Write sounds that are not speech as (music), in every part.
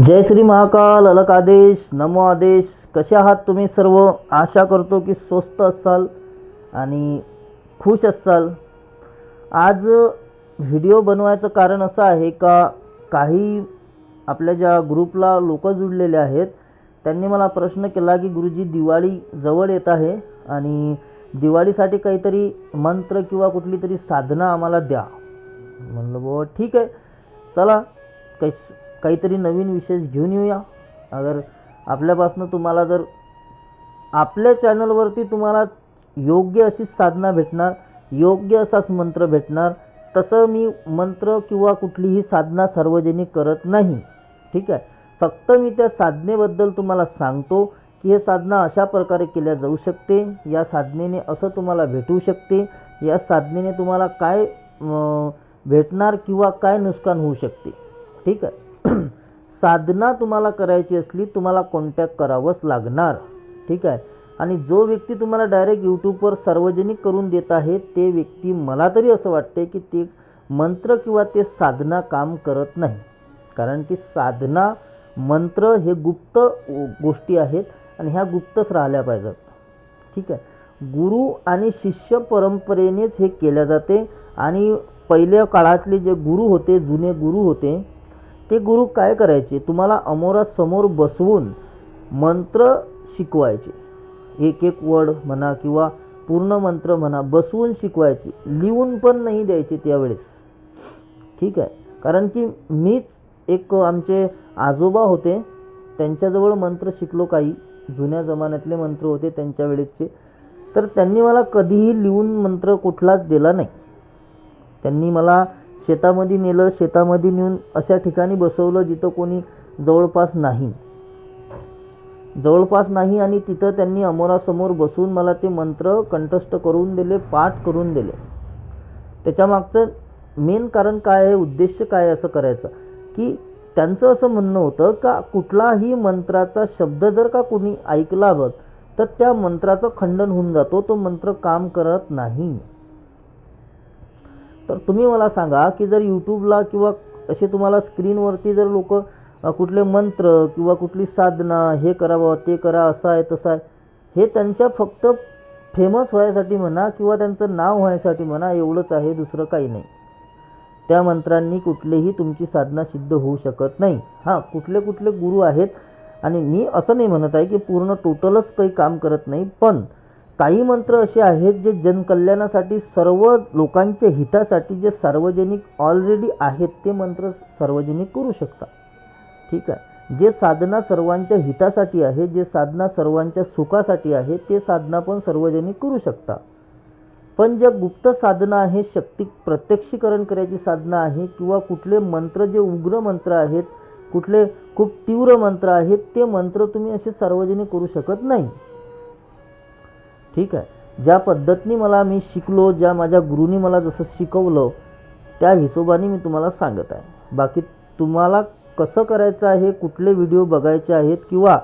जय श्री महाकाल अलक आदेश नमो आदेश. कसे आहात तुम्ही सर्व? आशा करतो की स्वस्त असाल आणि खुश असाल. आज व्हिडिओ बनवायचं कारण असं आहे का? काही आपल्या ज्या ग्रुपला लोक जुळलेले आहेत त्यांनी मला प्रश्न केला की गुरुजी दिवाळी जवळ येत आहे आणि दिवाळीसाठी काहीतरी मंत्र किंवा कुठली तरी साधना आम्हाला द्या. म्हणलं बुवा ठीक आहे. चला काही काहीतरी नवीन विशेष घेऊन येऊया. अगर आपल्यापासनं तुम्हाला जर आपल्या चॅनलवरती तुम्हाला योग्य अशी साधना भेटणार योग्य असाच मंत्र भेटणार तसं मी मंत्र किंवा कुठलीही साधना सार्वजनिक करत नाही. ठीक आहे? फक्त मी त्या साधनेबद्दल तुम्हाला सांगतो की हे साधना अशा प्रकारे केल्या जाऊ शकते. या साधनेने असं तुम्हाला भेटू शकते. या साधनेने तुम्हाला काय भेटणार किंवा काय नुकसान होऊ शकते. ठीक आहे? (clears throat) साधना तुम्हाला करायची असली तुम्हाला कॉन्टॅक्ट करावंच लागणार. ठीक आहे? आणि जो व्यक्ती तुम्हाला डायरेक्ट यूट्यूबवर सार्वजनिक करून देत आहे ते व्यक्ती मला तरी असं वाटते की ते मंत्र किंवा ते साधना काम करत नाही. कारण की साधना मंत्र हे गुप्त गोष्टी आहेत आणि ह्या गुप्तच राहिल्या पाहिजेत. ठीक आहे? गुरु आणि शिष्य परंपरेनेच हे केल्या जाते. आणि पहिल्या काळातले जे गुरु होते जुने गुरु होते ते गुरु काय करायचे? तुम्हाला अमोरासमोर बसवून मंत्र शिकवायचे. एक एक वर्ड म्हणा किंवा पूर्ण मंत्र म्हणा बसवून शिकवायचे. लिहून पण नाही द्यायचे त्यावेळेस. ठीक आहे? कारण की मीच एक आमचे आजोबा होते. त्यांच्याजवळ मंत्र शिकलो काही. जुन्या जमान्यातले मंत्र होते त्यांच्या वेळेसचे. तर त्यांनी मला कधीही लिहून मंत्र कुठलाच दिला नाही. त्यांनी मला शेतामध्ये नेलं शेतामध्ये नेऊन अशा ठिकाणी बसवलं जिथं कोणी जवळपास नाही. जवळपास नाही आणि तिथं त्यांनी अमोरासमोर बसून मला ते मंत्र कंठस्थ करून दिले पाठ करून दिले. त्याच्यामागचं मेन कारण काय आहे उद्देश काय असं करायचं? की त्यांचं असं म्हणणं होतं का कुठलाही मंत्राचा शब्द जर का कोणी ऐकला बघ तर त्या मंत्राचं खंडन होऊन जातो तो मंत्र काम करत नाही. तर तुम्ही मला सांगा की जर यूट्यूबला किंवा असे तुम्हाला स्क्रीनवरती जर लोक कुठले मंत्र किंवा कुठली साधना हे करावं ते करा असं आहे तसं आहे हे त्यांच्या फक्त फेमस व्हायसाठी म्हणा किंवा त्यांचं नाव व्हायसाठी म्हणा एवढंच आहे दुसरं काही नाही. त्या मंत्रांनी कुठलेही तुमची साधना सिद्ध होऊ शकत नाही. हां कुठले कुठले गुरु आहेत आणि मी असं नाही म्हणत आहे की पूर्ण टोटलच काही काम करत नाही पण काही मंत्र असे आहेत जे जनकल्याणासाठी सर्व लोकांच्या हितासाठी जे सार्वजनिक ऑलरेडी आहेत ते मंत्र सार्वजनिक करू शकता ठीक आहे? जे साधना सर्वांच्या हितासाठी आहे जे साधना सर्वांच्या सुखासाठी आहे ते साधना पण सार्वजनिक करू शकता पण ज्या गुप्त साधना आहे शक्ती प्रत्यक्षीकरण करायची साधना आहे किंवा कुठले मंत्र जे उग्र मंत्र आहेत कुठले खूप तीव्र मंत्र आहेत ते मंत्र तुम्ही असे सार्वजनिक करू शकत नाही. ठीक आहे. ज्या पद्धतीने मला मी शिकलो ज्या माझ्या गुरुनी मला जसं शिकवलं त्या हिशोबाने मी तुम्हाला सांगत आहे. बाकी तुम्हाला कसं करायचं आहे कुठले व्हिडिओ बघायचे आहेत किंवा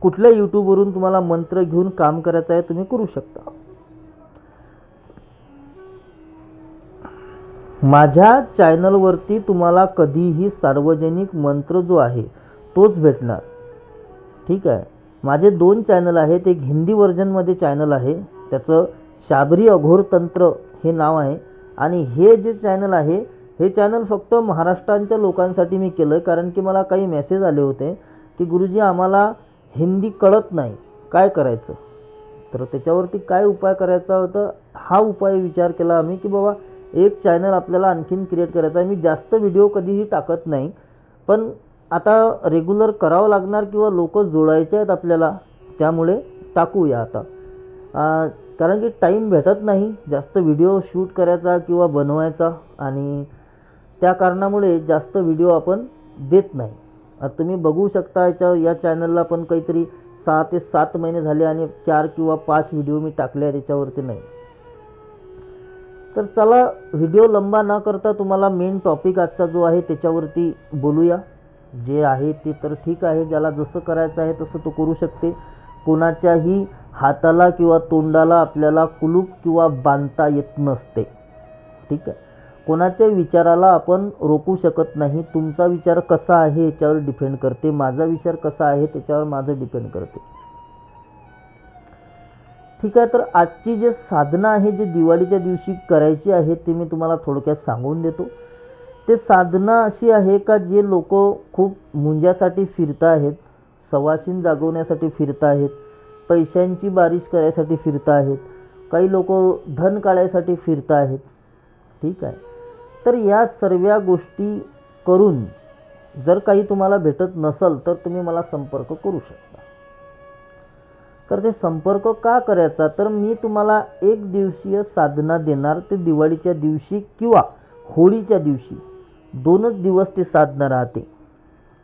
कुठल्या यूट्यूबवरून तुम्हाला मंत्र घेऊन काम करायचं आहे तुम्ही करू शकता. माझ्या चॅनलवरती तुम्हाला कधीही सार्वजनिक मंत्र जो आहे तोच भेटणार. ठीक आहे. माझे दोन चॅनल आहेत एक हिंदी व्हर्जनमध्ये चॅनल आहे त्याचं शाबरी अघोर तंत्र हे नाव आहे. आणि हे जे चॅनल आहे हे चॅनल फक्त महाराष्ट्रांच्या लोकांसाठी मी केलं कारण की मला काही मेसेज आले होते की गुरुजी आम्हाला हिंदी कळत नाही. काय करायचं? तर त्याच्यावरती काय उपाय करायचा होता हा उपाय विचार केला आम्ही की बाबा एक चॅनल आपल्याला आणखीन क्रिएट करायचा आहे. मी जास्त व्हिडिओ कधीही टाकत नाही पण आता रेग्युलर करावं लागणार किंवा लोक जोडायचे आहेत आपल्याला त्यामुळे टाकूया आता. कारण की टाईम भेटत नाही जास्त व्हिडिओ शूट करायचा किंवा बनवायचा आणि त्या कारणामुळे जास्त व्हिडिओ आपण देत नाही. आता तुम्ही बघू शकता याच्या या चॅनलला पण काहीतरी सहा ते सात महिने झाले आणि चार किंवा पाच व्हिडिओ मी टाकले आहे त्याच्यावरती नाही. तर चला व्हिडिओ लंबा न करता तुम्हाला मेन टॉपिक आजचा जो आहे त्याच्यावरती बोलूया. जे आहे ते तर ठीक आहे ज्याला जसं करायचं आहे तसं तो करू शकते. कोणाच्याही हाताला किंवा तोंडाला आपल्याला कुलूप किंवा बांधता येत नसते. ठीक आहे? कोणाच्या विचाराला आपण रोखू शकत नाही. तुमचा विचार कसा आहे याच्यावर डिपेंड करते. माझा विचार कसा आहे त्याच्यावर माझं डिपेंड करते. ठीक आहे तर आजची जे साधना आहे जे दिवाळीच्या दिवशी करायची आहे ते मी तुम्हाला थोडक्यात सांगून देतो. ते साधना अशी आहे का जे लोक खूप मुंज्यासाठी फिरत आहेत सवाशीन जागवण्यासाठी फिरत आहेत पैशांची बारिश करायसाठी फिरत आहेत काही लोक धन काढायसाठी फिरत आहेत? ठीक आहे. तर या सर्व गोष्टी करून जर काही तुम्हाला भेटत नसल तर तुम्ही मला संपर्क करू शकता. तर ते संपर्क का करायचा? तर मी तुम्हाला एक दिवसीय साधना देणार ते दिवाळीच्या दिवशी किंवा होळीच्या दिवशी. दोनच दिवस ते साधना राहते.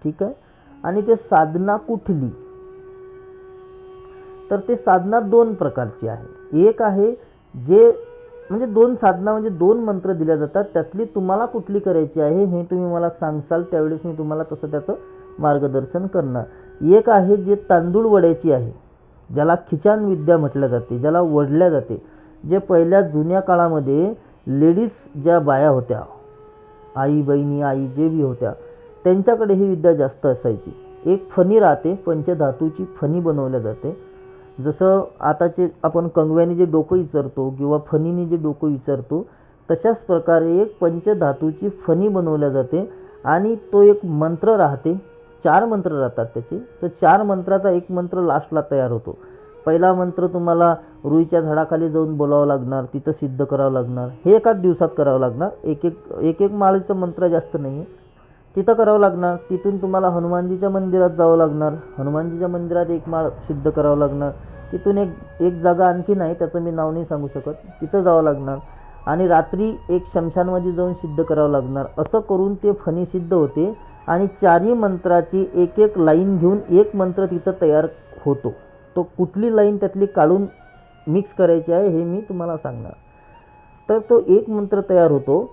ठीक आहे? आणि ते साधना कुठली? तर ते साधना दोन प्रकारची आहे. एक आहे जे म्हणजे दोन साधना म्हणजे दोन मंत्र दिल्या जातात. त्यातली तुम्हाला कुठली करायची आहे हे तुम्ही मला सांगसाल. त्यावेळेस मी तुम्हाला तसं त्याचं मार्गदर्शन करणार. एक आहे जे तांदूळ वड्याची आहे ज्याला खिचान विद्या म्हटल्या जाते ज्याला वडल्या जाते. जे पहिल्या जुन्या काळामध्ये लेडीज ज्या बाया होत्या आई बहिणी आई जे बी होत्या त्यांच्याकडे ही विद्या जास्त असायची. एक फणी राहते पंचधातूची फणी बनवल्या जाते. जसं आताचे आपण कंगव्याने जे डोकं विचारतो किंवा फणीने जे डोकं विचारतो तशाच प्रकारे एक पंचधातूची फणी बनवल्या जाते आणि तो एक मंत्र राहते. चार मंत्र राहतात त्याचे. तर चार मंत्राचा एक मंत्र लास्टला तयार होतो. पहिला मंत्र तुम्हाला रुईच्या झाडाखाली जाऊन बोलावं लागणार तिथं सिद्ध करावं लागणार हे एकाच दिवसात करावं लागणार. एक एक एक एक माळेचं मंत्र जास्त नाही आहे तिथं करावं लागणार तिथून तुम्हाला हनुमानजीच्या मंदिरात जावं लागणार. हनुमानजीच्या मंदिरात एक माळ सिद्ध करावं लागणार. तिथून एक एक जागा आणखीन आहे त्याचं मी नाव नाही सांगू शकत. तिथं जावं लागणार. आणि रात्री एक शमशानमध्ये जाऊन सिद्ध करावं लागणार. असं करून ते फणी सिद्ध होते आणि चारही मंत्राची एक एक लाईन घेऊन एक मंत्र तिथं तयार होतो. तो कुठली लाईन त्यातली काढून मिक्स करायची आहे हे मी तुम्हाला सांगणार. तर तो एक मंत्र तयार होतो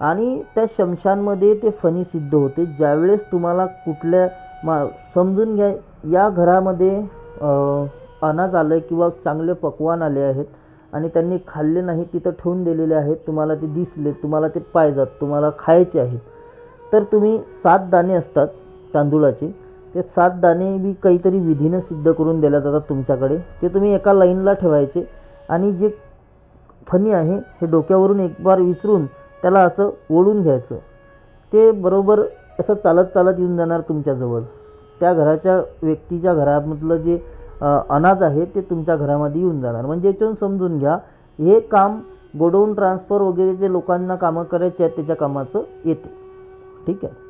आणि त्या शमशानमध्ये ते फणी सिद्ध होते. ज्यावेळेस तुम्हाला कुठल्या मा समजून घ्या या घरामध्ये अनाज आलं किंवा चांगले पकवान आले आहेत आणि त्यांनी खाल्ले नाही तिथं ठेवून दिलेले आहेत तुम्हाला ते दिसले तुम्हाला ते पाहिजात तुम्हाला खायचे आहेत. तर तुम्ही सात दाणे असतात तांदूळाचे. ते सात दाणे बी काहीतरी विधीनं सिद्ध करून दिल्या जातात तुमच्याकडे. ते तुम्ही एका लाईनला ठेवायचे. आणि जे फणी आहे हे डोक्यावरून एक बार विसरून त्याला असं ओढून घ्यायचं. ते बरोबर असं चालत चालत येऊन जाणार तुमच्याजवळ. त्या घराच्या व्यक्तीच्या घरामधलं जे अनाज आहे ते तुमच्या घरामध्ये येऊन जाणार. म्हणजे याच्यावरून समजून घ्या हे काम गोडाऊन ट्रान्सफर वगैरे जे लोकांना कामं करायचे आहेत त्याच्या कामाचं येते. ठीक आहे?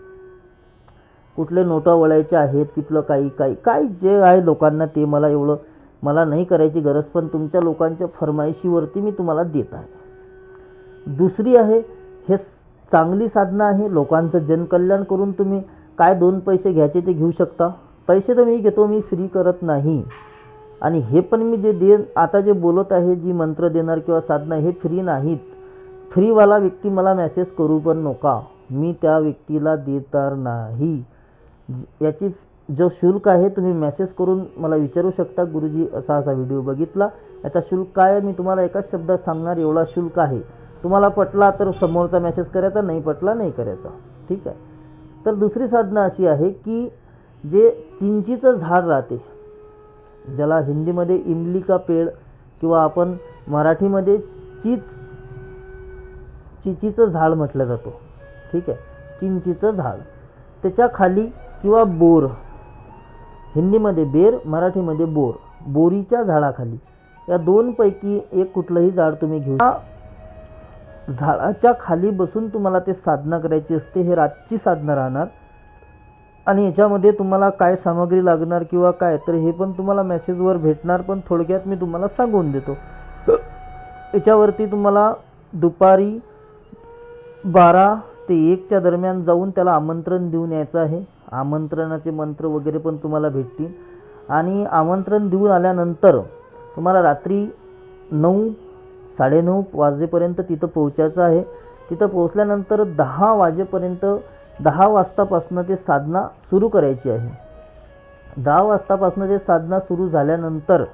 कुठले नोटा वळायचे आहेत कुठलं काही काही काय जे आहे लोकांना ते मला एवढं मला नाही करायची गरज पण तुमच्या लोकांच्या फरमाईशीवरती मी तुम्हाला देत आहे. दुसरी आहे हे चांगली साधना आहे लोकांचं जनकल्याण करून तुम्ही काय दोन पैसे घ्यायचे ते घेऊ शकता? पैसे तर मी घेतो मी फ्री करत नाही. आणि हे पण मी जे दे आता जे बोलत आहे जी मंत्र देणार किंवा साधना हे फ्री नाहीत. फ्रीवाला व्यक्ती मला मेसेज करू पण नका. मी त्या व्यक्तीला देणार नाही. याची जो शुल्क आहे तुम्ही मेसेज करून मला विचारू शकता. गुरुजी असा असा व्हिडिओ बघितला. याचा शुल्क काय? आहे मी तुम्हाला एकाच शब्दात सांगणार एवढा शुल्क आहे. तुम्हाला पटला तर समोरचा मेसेज करायचा नाही पटला नाही करायचा. ठीक आहे? तर दुसरी साधना अशी आहे की जे चिंचीचं झाड राहते ज्याला हिंदीमध्ये इमली का पेड किंवा आपण मराठीमध्ये चीच चिचीचं झाड म्हटलं जातो. ठीक आहे? चिंचीचं झाड. त्याच्याखाली किंवा बोर. हिंदीमध्ये बेर मराठीमध्ये बोर. बोरीच्या झाडाखाली. या दोनपैकी एक कुठलंही झाड तुम्ही घेऊ झाडाच्या खाली बसून तुम्हाला ते साधना करायची असते. हे रातची साधना राहणार. आणि याच्यामध्ये तुम्हाला काय सामग्री लागणार किंवा काय तर हे पण तुम्हाला मेसेजवर भेटणार पण थोडक्यात मी तुम्हाला सांगून देतो. याच्यावरती तुम्हाला दुपारी बारा ते एकच्या दरम्यान जाऊन त्याला आमंत्रण देऊन यायचं आहे. आमंत्रणाचे मंत्र वगैरे पण तुम्हाला भेटतील. आणि आमंत्रण देऊन आल्यानंतर तुम्हाला रात्री नऊ साडेनऊ वाजेपर्यंत तिथं पोहोचायचं आहे. तिथं पोहोचल्यानंतर दहा वाजेपर्यंत दहा वाजतापासनं ते साधना सुरू करायची आहे. दहा वाजतापासनं ते साधना सुरू झाल्यानंतर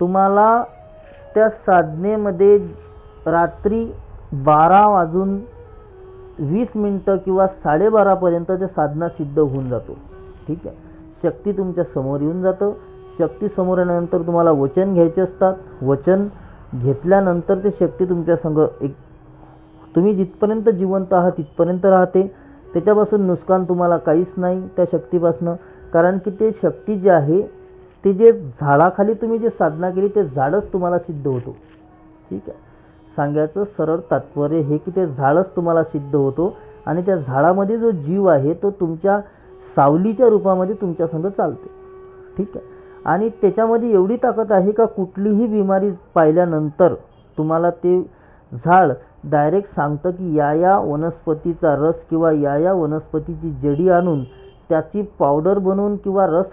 तुम्हाला त्या साधनेमध्ये रात्री बारा वाजून वीस मिनटं किंवा साडेबारापर्यंत ते साधना सिद्ध होऊन जातो. ठीक आहे? शक्ती तुमच्यासमोर येऊन जातं. शक्ती समोर आल्यानंतर तुम्हाला वचन घ्यायचे असतात. वचन घेतल्यानंतर ते शक्ती तुमच्या संघ एक तुम्ही जिथपर्यंत जिवंत आहात तिथपर्यंत राहते. त्याच्यापासून नुकसान तुम्हाला काहीच नाही त्या शक्तीपासनं. कारण की ते शक्ती जे आहे ते जे झाडाखाली तुम्ही जे साधना केली ते झाडच तुम्हाला सिद्ध होतो. ठीक आहे? सांगायचं सरळ तात्पर्य हे की ते झाडच तुम्हाला सिद्ध होतो आणि त्या झाडामध्ये जो जीव आहे तो तुमच्या सावलीच्या रूपामध्ये तुमच्यासंग चालते. ठीक आहे? आणि त्याच्यामध्ये एवढी ताकद आहे का कुठलीही बिमारी पाहिल्यानंतर तुम्हाला ते झाड डायरेक्ट सांगतं की या या वनस्पतीचा रस किंवा या या वनस्पतीची जडी आणून त्याची पावडर बनवून किंवा रस